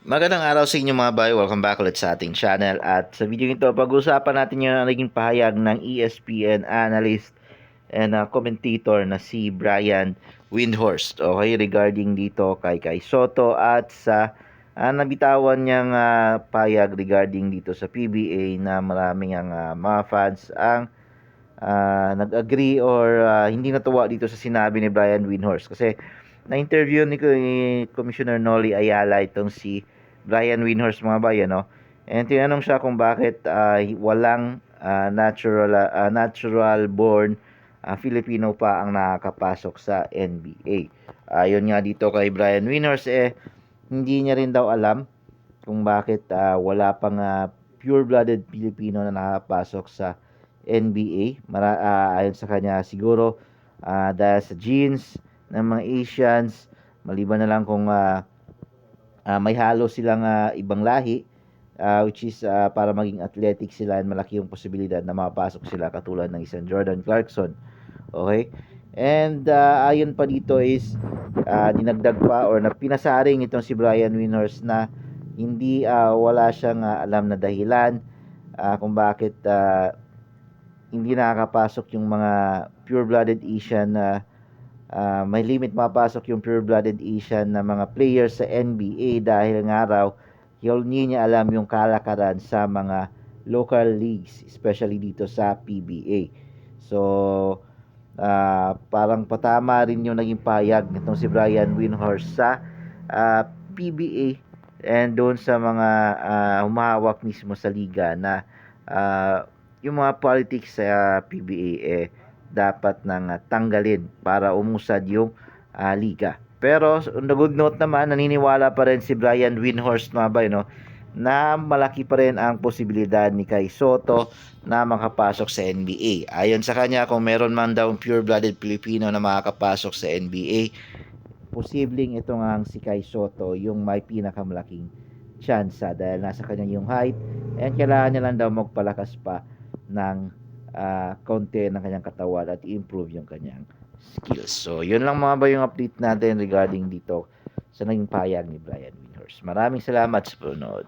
Magandang araw sa inyo mga bay. Welcome back ulit sa ating channel. At sa video ito, pag-uusapan natin yung naging pahayag ng ESPN analyst and uh, commentator na si Brian Windhorst. Okay, regarding dito kay Kai Soto at sa uh, nabitawan niyang uh, pahayag regarding dito sa PBA na maraming ang uh, mga fans ang uh, nag-agree or uh, hindi natuwa dito sa sinabi ni Brian Windhorst kasi na-interview ni, Commissioner Nolly Ayala itong si Brian Windhorst mga bayan no and tinanong siya kung bakit uh, walang uh, natural uh, natural born uh, Filipino pa ang nakakapasok sa NBA ayon nga dito kay Brian Windhorst eh hindi niya rin daw alam kung bakit uh, wala pang uh, pure-blooded Filipino na nakapasok sa NBA. Mara, uh, ayon sa kanya siguro uh, dahil sa genes ng mga Asians, maliban na lang kung uh, uh, may halo silang uh, ibang lahi, uh, which is uh, para maging athletic sila and malaki yung posibilidad na makapasok sila katulad ng isang Jordan Clarkson. Okay? And uh, ayon pa dito is uh, dinagdag pa or na pinasaring itong si Brian Winners na hindi uh, wala siyang uh, alam na dahilan uh, kung bakit uh, hindi nakakapasok yung mga pure-blooded Asian na uh, may limit mapasok yung pure-blooded Asian na mga players sa NBA dahil nga raw hindi niya alam yung kalakaran sa mga local leagues, especially dito sa PBA. So, uh, parang patama rin yung naging payag nitong si Brian Windhorst sa uh, PBA and doon sa mga uh, humahawak mismo sa liga na uh, yung mga politics sa uh, PBA eh dapat nang uh, tanggalin para umusad yung uh, liga. Pero on the good note naman, naniniwala pa rin si Brian Windhorst mga bay, no, na malaki pa rin ang posibilidad ni Kai Soto na makapasok sa NBA. Ayon sa kanya, kung meron man daw pure-blooded Filipino na makakapasok sa NBA, posibleng ito nga ang si Kai Soto yung may pinakamalaking tsansa dahil nasa kanya yung height and kailangan niya lang daw magpalakas pa ng uh, konti ng kanyang katawan at improve yung kanyang skills. So, yun lang mga ba yung update natin regarding dito sa naging payag ni Brian Windhorst. Maraming salamat sa panonood.